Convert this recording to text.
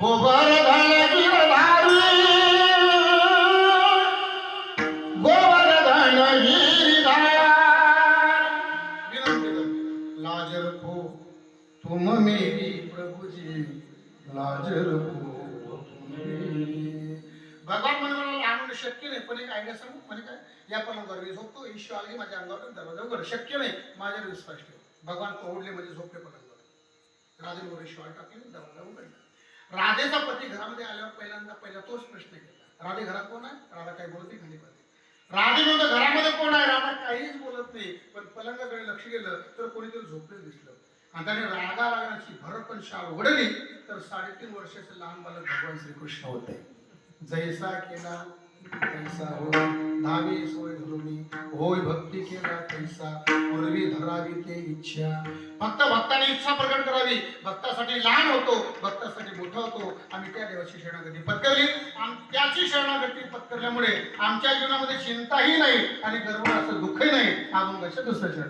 गोबर धन गिरधारी गोबर धन लाज रखो तुम मेरी प्रभु जी लाज रखो भगवान म्हणून लहान शक्य नाही पण एक आयडिया सांगू म्हणजे काय? या पलंगावर मी झोपतो. ईश्वर आली माझ्या अंगावर दरवाजा वगैरे शक्य नाही. माझ्या विश्वास ठेव भगवान ओढले म्हणजे झोपले पलंगावर राजन ईश्वर टाकले दरवाजा उघडला. राधेचा पती घरामध्ये आल्यावर पहिल्यांदा पहिला तोच प्रश्न केला. राधे घरात कोण आहे? राधा काही बोलत? नाही खाली राधे म्हणतो घरामध्ये कोण आहे? राधा काहीच बोलत नाही. पण पलंगाकडे लक्ष गेलं तर कोणीतरी झोपलेलं दिसलं. आणि त्याने रागा रागाची भरत शाळ उघडली तर साडेतीन वर्षाचे लहान बालक भगवान श्रीकृष्ण होते. जैसा केला तैसा होय धावी सोय धरुणी होय भक्ती केला तैसा. पूर्वी धरावी ते इच्छा. भक्त भक्ताने इच्छा प्रकट करावी. भक्तासाठी लहान होतो भक्तासाठी मोठा होतो. आम्ही त्या देवाची शरणागती पत्करली. आम- त्याची शरणागती पत्करल्यामुळे आमच्या जीवनामध्ये चिंताही नाही आणि गर्व असं दुःखही नाही. अभंगाच्या दुसरं शरण